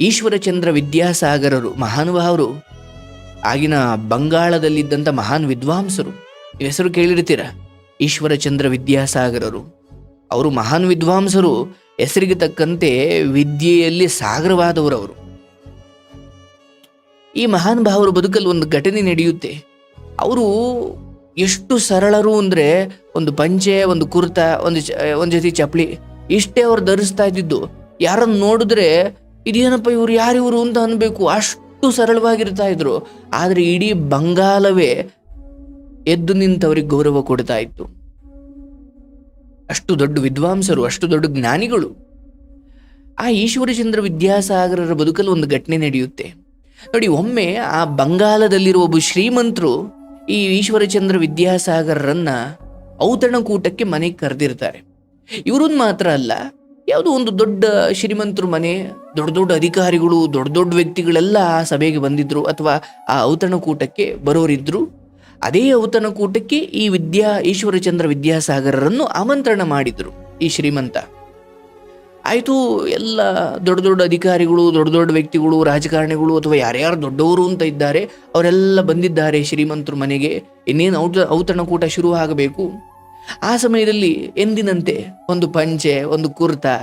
ಈಶ್ವರಚಂದ್ರ ವಿದ್ಯಾಸಾಗರರು, ಮಹಾನುಭಾವರು, ಆಗಿನ ಬಂಗಾಳದಲ್ಲಿದ್ದಂಥ ಮಹಾನ್ ವಿದ್ವಾಂಸರು. ಹೆಸರು ಕೇಳಿರ್ತೀರ? ಈಶ್ವರಚಂದ್ರ ವಿದ್ಯಾಸಾಗರರು. ಅವರು ಮಹಾನ್ ವಿದ್ವಾಂಸರು, ಹೆಸರಿಗೆ ತಕ್ಕಂತೆ ವಿದ್ಯೆಯಲ್ಲಿ ಸಾಗರವಾದವರು ಅವರು. ಈ ಮಹಾನ್ ಭಾವರು ಬದುಕಲ್ಲಿ ಒಂದು ಘಟನೆ ನಡೆಯುತ್ತೆ. ಅವರು ಎಷ್ಟು ಸರಳರು ಅಂದರೆ ಒಂದು ಪಂಚೆ, ಒಂದು ಕುರ್ತಾ, ಒಂದು ಒಂದು ಜೊತೆ ಚಪ್ಪಲಿ ಇಷ್ಟೇ ಅವ್ರು ಧರಿಸ್ತಾ ಇದ್ದಿದ್ದು. ಯಾರನ್ನು ನೋಡಿದ್ರೆ ಇದೇನಪ್ಪ ಇವ್ರು ಯಾರಿವರು ಅಂತ ಅನ್ಬೇಕು. ಅಷ್ಟು ಸರಳವಾಗಿರ್ತಾ ಇದ್ರು. ಆದ್ರೆ ಇಡೀ ಬಂಗಾಲವೇ ಎದ್ದು ನಿಂತವರಿಗೆ ಗೌರವ ಕೊಡ್ತಾ ಇತ್ತು. ಅಷ್ಟು ದೊಡ್ಡ ವಿದ್ವಾಂಸರು, ಅಷ್ಟು ದೊಡ್ಡ ಜ್ಞಾನಿಗಳು. ಆ ಈಶ್ವರಚಂದ್ರ ವಿದ್ಯಾಸಾಗರರ ಬದುಕಲ್ಲಿ ಒಂದು ಘಟನೆ ನಡೆಯುತ್ತೆ. ನೋಡಿ, ಒಮ್ಮೆ ಆ ಬಂಗಾಲದಲ್ಲಿರುವ ಒಬ್ಬ ಶ್ರೀಮಂತರು ಈ ಈಶ್ವರಚಂದ್ರ ವಿದ್ಯಾಸಾಗರರನ್ನ ಔತಣಕೂಟಕ್ಕೆ ಮನೆಗೆ ಕರೆದಿರ್ತಾರೆ. ಇವ್ರನ್ನ ಮಾತ್ರ ಅಲ್ಲ ಯಾವುದೋ ಒಂದು ದೊಡ್ಡ ಶ್ರೀಮಂತರ ಮನೆ, ದೊಡ್ಡ ದೊಡ್ಡ ಅಧಿಕಾರಿಗಳು, ದೊಡ್ಡ ದೊಡ್ಡ ವ್ಯಕ್ತಿಗಳೆಲ್ಲ ಆ ಸಭೆಗೆ ಬಂದಿದ್ರು ಅಥವಾ ಆ ಔತಣಕೂಟಕ್ಕೆ ಬರೋರಿದ್ರು, ಅದೇ ಔತಣಕೂಟಕ್ಕೆ ಈ ವಿದ್ಯಾ, ಈಶ್ವರಚಂದ್ರ ವಿದ್ಯಾಸಾಗರರನ್ನು ಆಮಂತ್ರಣ ಮಾಡಿದರು ಈ ಶ್ರೀಮಂತ. ಆಯಿತು, ಎಲ್ಲ ದೊಡ್ಡ ದೊಡ್ಡ ಅಧಿಕಾರಿಗಳು, ದೊಡ್ಡ ದೊಡ್ಡ ವ್ಯಕ್ತಿಗಳು, ರಾಜಕಾರಣಿಗಳು ಅಥವಾ ಯಾರ್ಯಾರು ದೊಡ್ಡವರು ಅಂತ ಇದ್ದಾರೆ, ಅವರೆಲ್ಲ ಬಂದಿದ್ದಾರೆ ಶ್ರೀಮಂತರ ಮನೆಗೆ. ಇನ್ನೇನು ಔತ, ಔತಣಕೂಟ ಶುರು ಆಗಬೇಕು? ಆ ಸಮಯದಲ್ಲಿ ಎಂದಿನಂತೆ ಒಂದು ಪಂಚೆ, ಒಂದು ಕುರ್ತಾ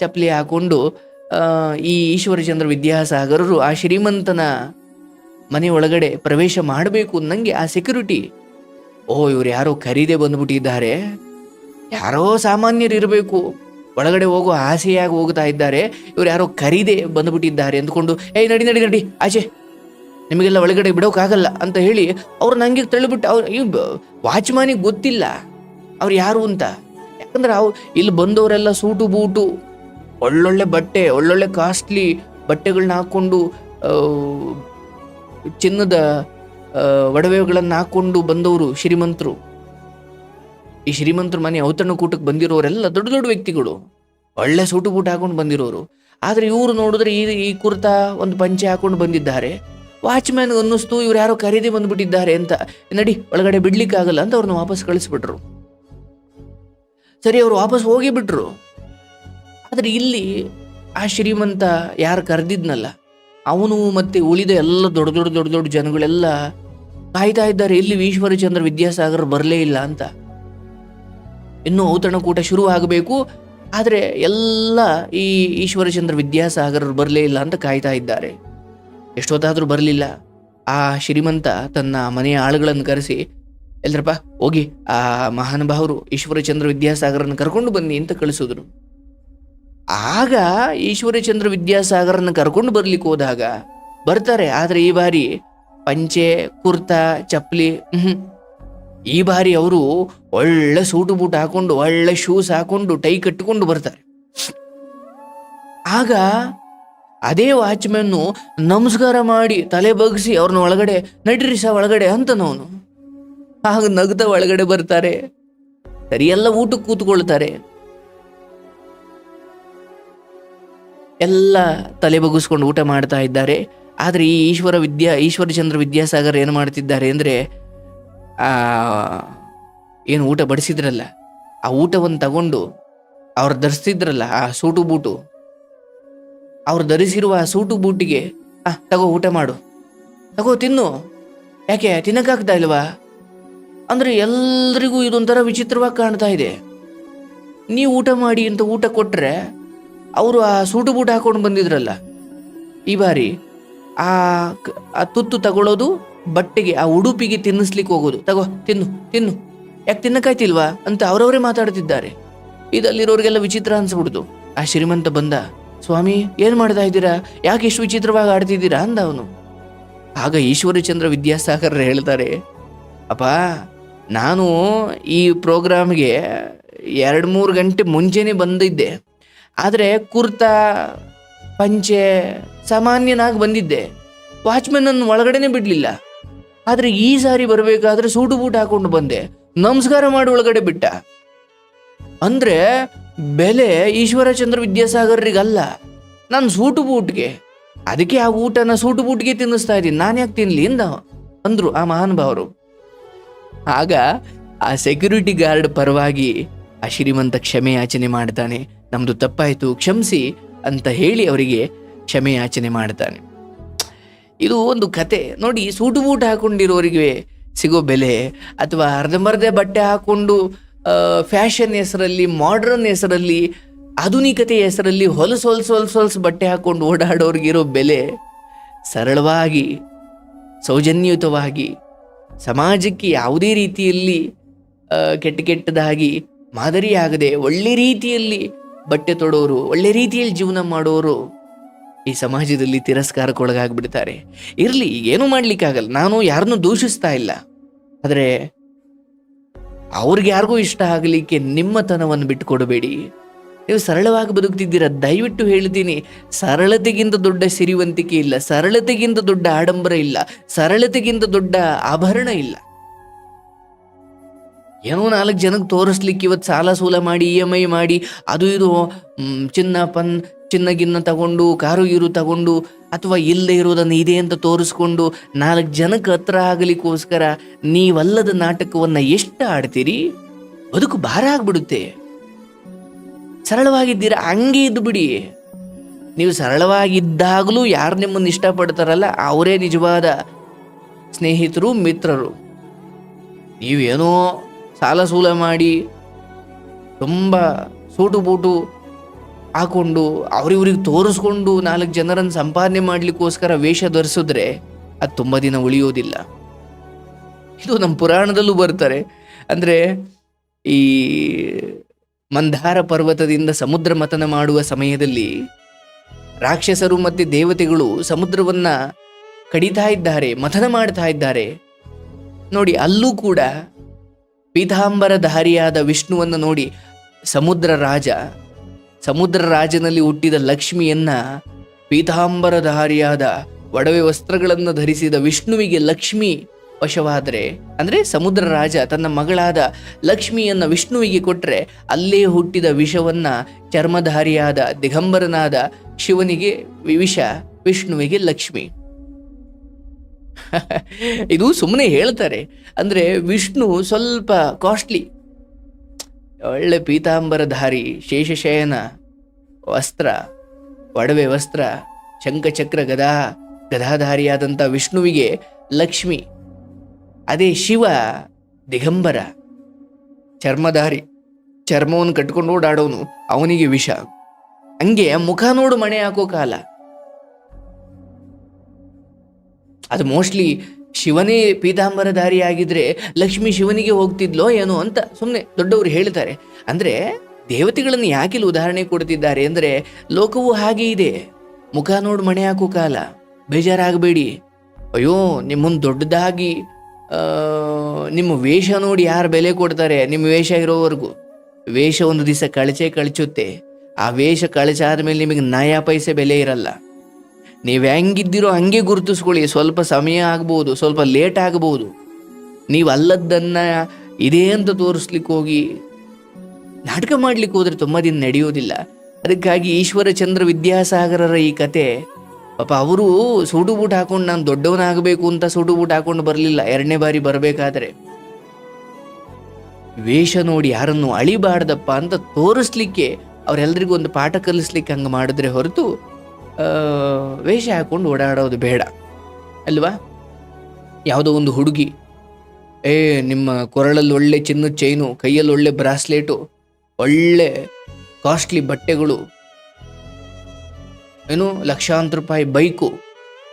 ಚಪ್ಪಲಿ ಹಾಕೊಂಡು ಈ ಈಶ್ವರಚಂದ್ರ ವಿದ್ಯಾಸಾಗರರು ಆ ಶ್ರೀಮಂತನ ಮನೆ ಒಳಗಡೆ ಪ್ರವೇಶ ಮಾಡಬೇಕು ನಂಗೆ ಆ ಸೆಕ್ಯೂರಿಟಿ ಓ, ಇವ್ರು ಯಾರೋ ಖರೀದೆ ಬಂದ್ಬಿಟ್ಟಿದ್ದಾರೆ. ಯಾರೋ ಸಾಮಾನ್ಯರು ಇರಬೇಕು. ಒಳಗಡೆ ಹೋಗೋ ಆಸೆಯಾಗಿ ಹೋಗ್ತಾ ಇದ್ದಾರೆ. ಇವ್ರು ಯಾರೋ ಖರೀದೆ ಬಂದ್ಬಿಟ್ಟಿದ್ದಾರೆ ಅಂದ್ಕೊಂಡು, ಏಯ್, ನಡಿ ನಡಿ ನಡಿ, ಆಚೆ. ನಿಮಗೆಲ್ಲ ಒಳಗಡೆ ಬಿಡೋಕ್ಕಾಗಲ್ಲ ಅಂತ ಹೇಳಿ, ಅವ್ರು ನನಗೆ ತಳ್ಳಿಬಿಟ್ಟು, ಅವ್ರು ವಾಚ್ಮ್ಯಾನಿಗೆ ಗೊತ್ತಿಲ್ಲ. ಅವ್ರು ಯಾರು ಅಂತ? ಯಾಕಂದ್ರೆ ಅವ್ರು ಇಲ್ಲಿ ಬಂದವರೆಲ್ಲ ಸೂಟು ಬೂಟು, ಒಳ್ಳೊಳ್ಳೆ ಬಟ್ಟೆ, ಒಳ್ಳೊಳ್ಳೆ ಕಾಸ್ಟ್ಲಿ ಬಟ್ಟೆಗಳನ್ನ ಹಾಕ್ಕೊಂಡು ಚಿನ್ನದ ಒಡವೆಗಳನ್ನು ಹಾಕ್ಕೊಂಡು ಬಂದವರು ಶ್ರೀಮಂತರು. ಈ ಶ್ರೀಮಂತರ ಮನೆ ಔತಣಕೂಟಕ್ಕೆ ಬಂದಿರೋರೆಲ್ಲ ದೊಡ್ಡ ದೊಡ್ಡ ವ್ಯಕ್ತಿಗಳು. ಒಳ್ಳೆ ಸೂಟು ಬೂಟು ಹಾಕೊಂಡು ಬಂದಿರೋರು. ಆದರೆ ಇವರು ನೋಡಿದ್ರೆ ಈ ಈ ಕುರ್ತಾ ಒಂದು ಪಂಚೆ ಹಾಕೊಂಡು ಬಂದಿದ್ದಾರೆ. ವಾಚ್ಮ್ಯಾನ್ ಅನ್ನಿಸ್ತು, ಇವ್ರು ಯಾರೋ ಖರೀದಿ ಬಂದುಬಿಟ್ಟಿದ್ದಾರೆ ಅಂತ. ನಡಿ, ಒಳಗಡೆ ಬಿಡ್ಲಿಕ್ಕಾಗಲ್ಲ ಅಂತ ಅವ್ರನ್ನ ವಾಪಸ್ ಕಳಿಸ್ಬಿಟ್ರು. ಸರಿ, ಅವರು ವಾಪಸ್ ಹೋಗಿ ಬಿಟ್ರು. ಆದ್ರೆ ಇಲ್ಲಿ ಆ ಶ್ರೀಮಂತ ಯಾರು ಕರೆದಿದ್ನಲ್ಲ, ಅವನು ಮತ್ತೆ ಉಳಿದ ಎಲ್ಲ ದೊಡ್ಡ ದೊಡ್ಡ ದೊಡ್ಡ ದೊಡ್ಡ ಜನಗಳೆಲ್ಲ ಕಾಯ್ತಾ ಇದ್ದಾರೆ ಇಲ್ಲಿ ಈಶ್ವರಚಂದ್ರ ವಿದ್ಯಾಸಾಗರ್ ಬರಲೇ ಇಲ್ಲ ಅಂತ. ಇನ್ನು ಔತಣಕೂಟ ಶುರು ಆಗಬೇಕು, ಆದರೆ ಎಲ್ಲ ಈ ಈಶ್ವರಚಂದ್ರ ವಿದ್ಯಾಸಾಗರರು ಬರಲೇ ಇಲ್ಲ ಅಂತ ಕಾಯ್ತಾ ಇದ್ದಾರೆ. ಎಷ್ಟೊತ್ತಾದರೂ ಬರಲಿಲ್ಲ. ಆ ಶ್ರೀಮಂತ ತನ್ನ ಮನೆಯ ಆಳುಗಳನ್ನು ಕರೆಸಿ ಎಲ್ರಪ್ಪ, ಹೋಗಿ. ಆ ಮಹಾನುಭಾವರು ಈಶ್ವರಚಂದ್ರ ವಿದ್ಯಾಸಾಗರನ ಕರ್ಕೊಂಡು ಬನ್ನಿ ಅಂತ ಕಳಿಸಿದ್ರು. ಆಗ ಈಶ್ವರಚಂದ್ರ ವಿದ್ಯಾಸಾಗರನ್ನ ಕರ್ಕೊಂಡು ಬರ್ಲಿಕ್ಕೆ ಹೋದಾಗ ಬರ್ತಾರೆ. ಆದ್ರೆ ಈ ಬಾರಿ ಪಂಚೆ, ಕುರ್ತಾ ಚಪ್ಪಲಿ ಈ ಬಾರಿ ಅವರು ಒಳ್ಳೆ ಸೂಟು ಬೂಟ್ ಹಾಕೊಂಡು, ಒಳ್ಳೆ ಶೂಸ್ ಹಾಕೊಂಡು, ಟೈ ಕಟ್ಟಿಕೊಂಡು ಬರ್ತಾರೆ. ಆಗ ಅದೇ ವಾಚ್ಮ್ಯಾನ್ನು ನಮಸ್ಕಾರ ಮಾಡಿ ತಲೆ ಬಗ್ಸಿ ಅವ್ರನ್ನ ಒಳಗಡೆ, ನಡ್ರಿ ಸಹ ಒಳಗಡೆ ಅಂತನವನು ಆಗ ನಗ್ದ ಒಳಗಡೆ ಬರ್ತಾರೆ. ಸರಿಯೆಲ್ಲ ಊಟಕ್ಕೆ ಕೂತ್ಕೊಳ್ತಾರೆ. ಎಲ್ಲ ತಲೆ ಬಗ್ಗಿಸ್ಕೊಂಡು ಊಟ ಮಾಡ್ತಾ ಇದ್ದಾರೆ. ಆದರೆ ಈ ಈಶ್ವರ ವಿದ್ಯಾ ಈಶ್ವರಚಂದ್ರ ವಿದ್ಯಾಸಾಗರ್ ಏನು ಮಾಡ್ತಿದ್ದಾರೆ ಅಂದರೆ, ಆ, ಏನು ಊಟ ಬಡಿಸಿದ್ರಲ್ಲ, ಆ ಊಟವನ್ನು ತಗೊಂಡು ಅವ್ರು ಧರಿಸ್ತಿದ್ರಲ್ಲ, ಆ ಸೂಟು ಬೂಟು. ಅವ್ರು ಧರಿಸಿರುವ ಆ ಸೂಟು ಬೂಟಿಗೆ, ಆ, ತಗೋ ಊಟ ಮಾಡು. ತಗೋ ತಿನ್ನು. ಯಾಕೆ, ತಿನ್ನಕ್ಕಾಗ್ತಾ ಇಲ್ವಾ? ಅಂದ್ರೆ ಎಲ್ರಿಗೂ ಇದೊಂಥರ ವಿಚಿತ್ರವಾಗಿ ಕಾಣ್ತಾ ಇದೆ. ನೀವು ಊಟ ಮಾಡಿ ಅಂತ ಊಟ ಕೊಟ್ಟರೆ ಅವರು ಆ ಸೂಟು ಬೂಟ ಹಾಕೊಂಡು ಬಂದಿದ್ರಲ್ಲ, ಈ ಬಾರಿ ಆ ಆ ತುತ್ತು ತಗೊಳ್ಳೋದು ಬಟ್ಟೆಗೆ ಆ ಉಡುಪಿಗೆ ತಿನ್ನಿಸ್ಲಿಕ್ಕೆ ಹೋಗೋದು. ತಗೋ, ತಿನ್ನು ತಿನ್ನು. ಯಾಕೆ ತಿನ್ನಕ್ಕಾಯ್ತಿಲ್ವಾ ಅಂತ ಅವರವರೇ ಮಾತಾಡ್ತಿದ್ದಾರೆ. ಇದಲ್ಲಿರೋರಿಗೆಲ್ಲ ವಿಚಿತ್ರ ಅನ್ಸ್ಬಿಡ್ತು ಆ ಶ್ರೀಮಂತ ಬಂದ, ಸ್ವಾಮಿ, ಏನು ಮಾಡ್ತಾ ಇದ್ದೀರಾ? ಯಾಕೆ ಇಷ್ಟು ವಿಚಿತ್ರವಾಗಿ ಆಡ್ತಿದ್ದೀರಾ? ಅಂದ ಅವನು. ಆಗ ಈಶ್ವರಚಂದ್ರ ವಿದ್ಯಾಸಾಗರ್ ಹೇಳ್ತಾರೆ ಅಪ್ಪ ನಾನು ಈ ಪ್ರೋಗ್ರಾಮ್ಗೆ ಎರಡು ಮೂರು ಗಂಟೆ ಮುಂಚೆನೇ ಬಂದಿದ್ದೆ. ಆದರೆ ಕುರ್ತಾ, ಪಂಚೆ ಸಾಮಾನ್ಯನಾಗಿ ಬಂದಿದ್ದೆ. ವಾಚ್ಮನ್ ನನ್ನ ಒಳಗಡೆನೆ ಬಿಡಲಿಲ್ಲ. ಆದರೆ ಈ ಸಾರಿ ಬರಬೇಕಾದ್ರೆ ಸೂಟು ಬೂಟ್ ಹಾಕೊಂಡು ಬಂದೆ. ನಮಸ್ಕಾರ ಮಾಡಿ ಒಳಗಡೆ ಬಿಟ್ಟ. ಅಂದರೆ ಬೆಲೆ ಈಶ್ವರಚಂದ್ರ ವಿದ್ಯಾಸಾಗರ್ರಿಗಲ್ಲ ನಾನು ಸೂಟು ಬೂಟ್ಗೆ. ಅದಕ್ಕೆ ಆ ಊಟನ ಸೂಟು ಬೂಟ್ಗೆ ತಿನ್ನಿಸ್ತಾ ಇದ್ದೀನಿ. ನಾನು ಯಾಕೆ ತಿನ್ಲಿ ಇಂದ ಅಂದರು ಆ ಮಹಾನುಭಾವರು. ಆಗ ಆ ಸೆಕ್ಯೂರಿಟಿ ಗಾರ್ಡ್ ಪರವಾಗಿ ಆ ಶ್ರೀಮಂತ ಕ್ಷಮೆ ಯಾಚನೆ ಮಾಡ್ತಾನೆ. ನಮ್ದು ತಪ್ಪಾಯಿತು, ಕ್ಷಮಿಸಿ ಅಂತ ಹೇಳಿ ಅವರಿಗೆ ಕ್ಷಮೆ ಯಾಚನೆ ಮಾಡ್ತಾನೆ. ಇದು ಒಂದು ಕತೆ. ನೋಡಿ, ಸೂಟು ಬೂಟ್ ಹಾಕೊಂಡಿರೋರಿಗೆ ಸಿಗೋ ಬೆಲೆ ಅಥವಾ ಅರ್ಧಂಬರ್ಧೆ ಬಟ್ಟೆ ಹಾಕೊಂಡು ಫ್ಯಾಷನ್ ಹೆಸರಲ್ಲಿ ಮಾಡ್ರನ್ ಹೆಸರಲ್ಲಿ, ಆಧುನಿಕತೆ ಹೆಸರಲ್ಲಿ ಹೊಲಸು ಹೊಲಸು ಹೊಲಸು ಹೊಲಸು ಬಟ್ಟೆ ಹಾಕೊಂಡು ಓಡಾಡೋರಿಗಿರೋ ಬೆಲೆ ಸರಳವಾಗಿ, ಸೌಜನ್ಯಯುತವಾಗಿ ಸಮಾಜಕ್ಕೆ ಯಾವುದೇ ರೀತಿಯಲ್ಲಿ ಕೆಟ್ಟ ಕೆಟ್ಟದಾಗಿ ಮಾದರಿಯಾಗದೆ ಒಳ್ಳೆ ರೀತಿಯಲ್ಲಿ ಬಟ್ಟೆ ತೊಡೋರು, ಒಳ್ಳೆ ರೀತಿಯಲ್ಲಿ ಜೀವನ ಮಾಡೋರು ಈ ಸಮಾಜದಲ್ಲಿ ತಿರಸ್ಕಾರಕ್ಕೊಳಗಾಗ್ಬಿಡ್ತಾರೆ. ಇರಲಿ ಏನು ಮಾಡ್ಲಿಕ್ಕಾಗಲ್ಲ. ನಾನು ಯಾರನ್ನೂ ದೂಷಿಸ್ತಾ ಇಲ್ಲ. ಆದರೆ, ಅವ್ರಿಗೆ ಯಾರಿಗೂ ಇಷ್ಟ ಆಗಲಿಕ್ಕೆ ನಿಮ್ಮತನವನ್ನು ಬಿಟ್ಟುಕೊಡಬೇಡಿ ನೀವು ಸರಳವಾಗಿ ಬದುಕ್ತಿದ್ದೀರಾ? ದಯವಿಟ್ಟು ಹೇಳ್ತೀನಿ ಸರಳತೆಗಿಂತ ದೊಡ್ಡ ಸಿರಿವಂತಿಕೆ ಇಲ್ಲ. ಸರಳತೆಗಿಂತ ದೊಡ್ಡ ಆಡಂಬರ ಇಲ್ಲ. ಸರಳತೆಗಿಂತ ದೊಡ್ಡ ಆಭರಣ ಇಲ್ಲ. ಏನೋ ನಾಲ್ಕು ಜನಕ್ಕೆ ತೋರಿಸ್ಲಿಕ್ಕೆ ಇವತ್ತು ಸಾಲ ಸೂಲ ಮಾಡಿ, ಇ ಎಂ ಐ ಮಾಡಿ, ಅದು ಇದು ಚಿನ್ನ, ಪನ್ ಚಿನ್ನ ಗಿನ್ನ ತಗೊಂಡು, ಕಾರು ಗೀರು ತಗೊಂಡು, ಅಥವಾ ಇಲ್ಲದೆ ಇರೋದನ್ನು ಇದೆ ಅಂತ ತೋರಿಸ್ಕೊಂಡು ನಾಲ್ಕು ಜನಕ್ಕೆ ಹತ್ರ ಆಗಲಿಕ್ಕೋಸ್ಕರ ನೀವಲ್ಲದ ನಾಟಕವನ್ನು ಎಷ್ಟು ಆಡ್ತೀರಿ? ಬದುಕು ಭಾರ ಆಗ್ಬಿಡುತ್ತೆ. ಸರಳವಾಗಿದ್ದೀರಾ, ಹಂಗೆ ಇದ್ದು ಬಿಡಿ. ನೀವು ಸರಳವಾಗಿದ್ದಾಗಲೂ ಯಾರು ನಿಮ್ಮನ್ನು ಇಷ್ಟಪಡ್ತಾರಲ್ಲ, ಅವರೇ ನಿಜವಾದ ಸ್ನೇಹಿತರು, ಮಿತ್ರರು. ನೀವೇನೋ ಸಾಲ ಸೂಲ ಮಾಡಿ ತುಂಬ ಸೂಟು ಬೂಟು ಹಾಕೊಂಡು ಅವ್ರಿವ್ರಿಗೆ ತೋರಿಸ್ಕೊಂಡು ನಾಲ್ಕು ಜನರನ್ನು ಸಂಪಾದನೆ ಮಾಡಲಿಕ್ಕೋಸ್ಕರ ವೇಷ ಧರಿಸಿದ್ರೆ ಅದು ತುಂಬ ದಿನ ಉಳಿಯೋದಿಲ್ಲ. ಇದು ನಮ್ಮ ಪುರಾಣದಲ್ಲೂ ಬರ್ತಾರೆ. ಅಂದರೆ ಈ ಮಂದಾರ ಪರ್ವತದಿಂದ ಸಮುದ್ರ ಮತನ ಮಾಡುವ ಸಮಯದಲ್ಲಿ ರಾಕ್ಷಸರು ಮತ್ತು ದೇವತೆಗಳು ಸಮುದ್ರವನ್ನ ಕಡಿತಾ ಇದ್ದಾರೆ ಮಥನ ಮಾಡ್ತಾ ಇದ್ದಾರೆ. ನೋಡಿ, ಅಲ್ಲೂ ಕೂಡ ಪೀತಾಂಬರಧಾರಿಯಾದ ವಿಷ್ಣುವನ್ನು ನೋಡಿ ಸಮುದ್ರ ರಾಜ, ಸಮುದ್ರ ರಾಜನಲ್ಲಿ ಹುಟ್ಟಿದ ಲಕ್ಷ್ಮಿಯನ್ನ ಪೀತಾಂಬರಧಾರಿಯಾದ ಒಡವೆ ವಸ್ತ್ರಗಳನ್ನು ಧರಿಸಿದ ವಿಷ್ಣುವಿಗೆ ಲಕ್ಷ್ಮಿ ವಶವಾದರೆ, ಅಂದರೆ ಸಮುದ್ರ ರಾಜ ತನ್ನ ಮಗಳಾದ ಲಕ್ಷ್ಮಿಯನ್ನು ವಿಷ್ಣುವಿಗೆ ಕೊಟ್ಟರೆ ಅಲ್ಲೇ ಹುಟ್ಟಿದ ವಿಷವನ್ನು ಚರ್ಮಧಾರಿಯಾದ ದಿಗಂಬರನಾದ ಶಿವನಿಗೆ ವಿಷ, ವಿಷ್ಣುವಿಗೆ ಲಕ್ಷ್ಮಿ. ಇದು ಸುಮ್ಮನೆ ಹೇಳ್ತಾರೆ, ಅಂದರೆ ವಿಷ್ಣು ಸ್ವಲ್ಪ ಕಾಸ್ಟ್ಲಿ ಒಳ್ಳೆ ಪೀತಾಂಬರಧಾರಿ, ಶೇಷಶಯನ, ವಸ್ತ್ರ, ಒಡವೆ ವಸ್ತ್ರ, ಶಂಖಚಕ್ರ ಗದಾ ಗದಾಧಾರಿಯಾದಂಥ ವಿಷ್ಣುವಿಗೆ ಲಕ್ಷ್ಮಿ. ಅದೇ ಶಿವ ದಿಗಂಬರ. ಚರ್ಮಧಾರಿ, ಚರ್ಮವನ್ನು ಕಟ್ಕೊಂಡು ಓಡಾಡೋನು, ಅವನಿಗೆ ವಿಷ. ಹಂಗೆ ಮುಖ ನೋಡು ಮಣೆ ಹಾಕೋ ಕಾಲ. ಅದು ಮೋಸ್ಟ್ಲಿ ಶಿವನೇ ಪೀತಾಂಬರಧಾರಿ ಆಗಿದ್ರೆ ಲಕ್ಷ್ಮಿ ಶಿವನಿಗೆ ಹೋಗ್ತಿದ್ಲೋ ಏನೋ ಅಂತ ಸುಮ್ಮನೆ ದೊಡ್ಡವರು ಹೇಳ್ತಾರೆ. ಅಂದ್ರೆ ದೇವತೆಗಳನ್ನು ಯಾಕಿಲ್ಲ ಉದಾಹರಣೆ ಕೊಡ್ತಿದ್ದಾರೆ ಅಂದ್ರೆ ಲೋಕವು ಹಾಗೆ ಇದೆ. ಮುಖ ನೋಡು ಮಣೆ ಹಾಕೋ ಕಾಲ. ಬೇಜಾರಾಗಬೇಡಿ. ಅಯ್ಯೋ, ನಿಮ್ಮನ್ನು ದೊಡ್ಡದಾಗಿ ನಿಮ್ಮ ವೇಷ ನೋಡಿ ಯಾರು ಬೆಲೆ ಕೊಡ್ತಾರೆ? ನಿಮ್ಮ ವೇಷ ಇರೋವರೆಗೂ. ವೇಷ ಒಂದು ದಿವಸ ಕಳಚೆ ಕಳಚುತ್ತೆ. ಆ ವೇಷ ಕಳಚಾದ ಮೇಲೆ ನಿಮಗೆ ನಯ ಪೈಸೆ ಬೆಲೆ ಇರಲ್ಲ. ನೀವು ಹೆಂಗಿದ್ದೀರೋ ಹಂಗೆ ಗುರುತಿಸ್ಕೊಳ್ಳಿ. ಸ್ವಲ್ಪ ಸಮಯ ಆಗ್ಬೋದು, ಸ್ವಲ್ಪ ಲೇಟ್ ಆಗ್ಬೋದು. ನೀವು ಅಲ್ಲದ್ದನ್ನ ಇದೇ ಅಂತ ತೋರಿಸ್ಲಿಕ್ಕೆ ಹೋಗಿ ನಾಟಕ ಮಾಡ್ಲಿಕ್ಕೆ ಹೋದರೆ ತುಂಬ ದಿನ ನಡೆಯೋದಿಲ್ಲ. ಅದಕ್ಕಾಗಿ ಈಶ್ವರಚಂದ್ರ ವಿದ್ಯಾಸಾಗರರ ಈ ಕತೆ ಪಾಪ ಅವರು ಸೂಟು ಬೂಟ್ ಹಾಕೊಂಡು ನಾನು ದೊಡ್ಡವನಾಗಬೇಕು ಅಂತ ಸೂಟು ಬೂಟ್ ಹಾಕೊಂಡು ಬರಲಿಲ್ಲ. ಎರಡನೇ ಬಾರಿ ಬರಬೇಕಾದ್ರೆ. ವೇಷ ನೋಡಿ ಯಾರನ್ನು ಅಳಿಬಾರ್ದಪ್ಪ ಅಂತ ತೋರಿಸ್ಲಿಕ್ಕೆ ಅವರೆಲ್ಲರಿಗೂ ಒಂದು ಪಾಠ ಕಲಿಸ್ಲಿಕ್ಕೆ ಹಂಗೆ ಮಾಡಿದ್ರೆ ಹೊರತು ವೇಷ ಹಾಕೊಂಡು ಓಡಾಡೋದು ಬೇಡ. ಅಲ್ವಾ? ಯಾವುದೋ ಒಂದು ಹುಡುಗಿ. ಏ, ನಿಮ್ಮ ಕೊರಳಲ್ಲಿ ಒಳ್ಳೆ ಚಿನ್ನದ ಚೈನು, ಕೈಯಲ್ಲಿ ಒಳ್ಳೆ ಬ್ರಾಸ್ಲೆಟು, ಒಳ್ಳೆ ಕಾಸ್ಟ್ಲಿ ಬಟ್ಟೆಗಳು ಏನು ಲಕ್ಷಾಂತರ ರೂಪಾಯಿ ಬೈಕು?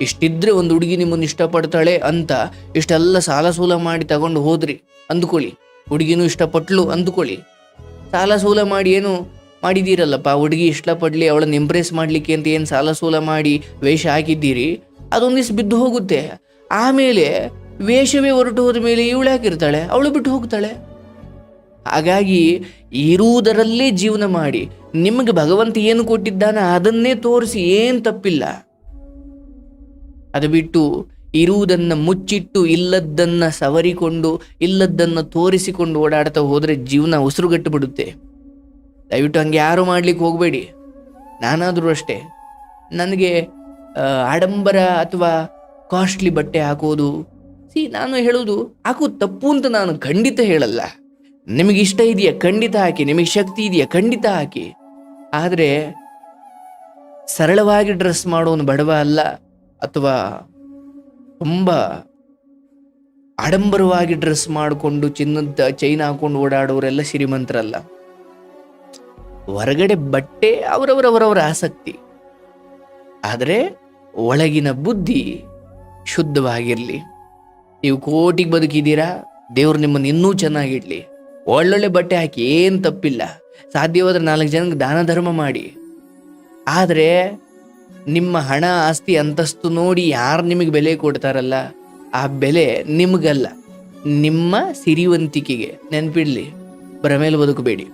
ಇಷ್ಟಿದ್ರೆ ಒಂದು ಹುಡುಗಿ ನಿಮ್ಮನ್ನು ಇಷ್ಟಪಡ್ತಾಳೆ ಅಂತ ಇಷ್ಟೆಲ್ಲ ಸಾಲ ಸೂಲ ಮಾಡಿ ತಗೊಂಡು ಹೋದ್ರಿ, ಅಂದ್ಕೊಳ್ಳಿ. ಹುಡುಗಿನೂ ಇಷ್ಟಪಟ್ಲು, ಅಂದ್ಕೊಳ್ಳಿ. ಸಾಲ ಸೂಲ ಮಾಡಿ ಏನು ಮಾಡಿದ್ದೀರಲ್ಲಪ್ಪ? ಹುಡುಗಿ ಇಷ್ಟಪಡ್ಲಿ, ಅವಳನ್ನ ಇಂಪ್ರೆಸ್ ಮಾಡಲಿಕ್ಕೆ ಅಂತ ಏನು ಸಾಲ ಸೂಲ ಮಾಡಿ ವೇಷ ಹಾಕಿದ್ದೀರಿ? ಅದೊಂದಿಷ್ಟು ಬಿದ್ದು ಹೋಗುತ್ತೆ. ಆಮೇಲೆ ವೇಷವೇ ಹೊರಟು ಹೋದ ಮೇಲೆ ಇವಳು ಹಾಕಿರ್ತಾಳೆ ಅವಳು ಬಿಟ್ಟು ಹೋಗ್ತಾಳೆ. ಹಾಗಾಗಿ ಇರುವುದರಲ್ಲೇ ಜೀವನ ಮಾಡಿ, ನಿಮಗೆ ಭಗವಂತ ಏನು ಕೊಟ್ಟಿದ್ದಾನೆ ಅದನ್ನೇ ತೋರಿಸಿ ಏನು ತಪ್ಪಿಲ್ಲ. ಅದು ಬಿಟ್ಟು ಇರುವುದನ್ನು ಮುಚ್ಚಿಟ್ಟು, ಇಲ್ಲದ್ದನ್ನು ಸವರಿಕೊಂಡು, ಇಲ್ಲದ್ದನ್ನು ತೋರಿಸಿಕೊಂಡು ಓಡಾಡ್ತಾ ಹೋದರೆ ಜೀವನ ಉಸಿರುಗಟ್ಟು ಬಿಡುತ್ತೆ. ದಯವಿಟ್ಟು ಹಂಗೆ ಯಾರು ಮಾಡ್ಲಿಕ್ಕೆ ಹೋಗಬೇಡಿ. ನಾನಾದರೂ ಅಷ್ಟೇ. ನನಗೆ ಆಡಂಬರ ಅಥವಾ ಕಾಸ್ಟ್ಲಿ ಬಟ್ಟೆ ಹಾಕೋದು. ಸಿ, ನಾನು ಹೇಳೋದು ಹಾಕೋದು ತಪ್ಪು ಅಂತ ನಾನು ಖಂಡಿತ ಹೇಳಲ್ಲ. ನಿಮಗೆ ಇಷ್ಟ ಇದೆಯಾ? ಖಂಡಿತ ಹಾಕಿ. ನಿಮಗೆ ಶಕ್ತಿ ಇದೆಯಾ? ಖಂಡಿತ ಹಾಕಿ. ಆದರೆ ಸರಳವಾಗಿ ಡ್ರೆಸ್ ಮಾಡೋನು ಬಡವ ಅಲ್ಲ, ಅಥವಾ ತುಂಬ ಆಡಂಬರವಾಗಿ ಡ್ರೆಸ್ ಮಾಡಿಕೊಂಡು ಚಿನ್ನದ ಚೈನ್ ಹಾಕೊಂಡು ಓಡಾಡೋರೆಲ್ಲ ಶ್ರೀಮಂತರಲ್ಲ. ಹೊರಗಡೆ ಬಟ್ಟೆ ಅವರವರವರವರ ಆಸಕ್ತಿ. ಆದರೆ ಒಳಗಿನ ಬುದ್ಧಿ ಶುದ್ಧವಾಗಿರಲಿ. ನೀವು ಕೋಟಿಗೆ ಬದುಕಿದ್ದೀರಾ, ದೇವ್ರು ನಿಮ್ಮನ್ನು ಇನ್ನೂ ಚೆನ್ನಾಗಿಡ್ಲಿ ಒಳ್ಳೊಳ್ಳೆ ಬಟ್ಟೆ ಹಾಕಿ ಏನು ತಪ್ಪಿಲ್ಲ. ಸಾಧ್ಯವಾದ್ರೆ ನಾಲ್ಕು ಜನಕ್ಕೆ ದಾನ ಧರ್ಮ ಮಾಡಿ. ಆದರೆ ನಿಮ್ಮ ಹಣ, ಆಸ್ತಿ, ಅಂತಸ್ತು ನೋಡಿ ಯಾರು ನಿಮಗೆ ಬೆಲೆ ಕೊಡ್ತಾರಲ್ಲ, ಆ ಬೆಲೆ ನಿಮಗಲ್ಲ. ನಿಮ್ಮ ಸಿರಿವಂತಿಕೆಗೆ ನೆನ್ಪಿಡ್ಲಿ. ಭ್ರಮೇಲೆ ಬದುಕಬೇಡಿ.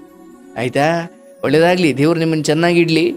ಆಯಿತಾ? ಒಳ್ಳೇದಾಗಲಿ. ದೇವ್ರು ನಿಮ್ಮನ್ನು ಚೆನ್ನಾಗಿಡ್ಲಿ.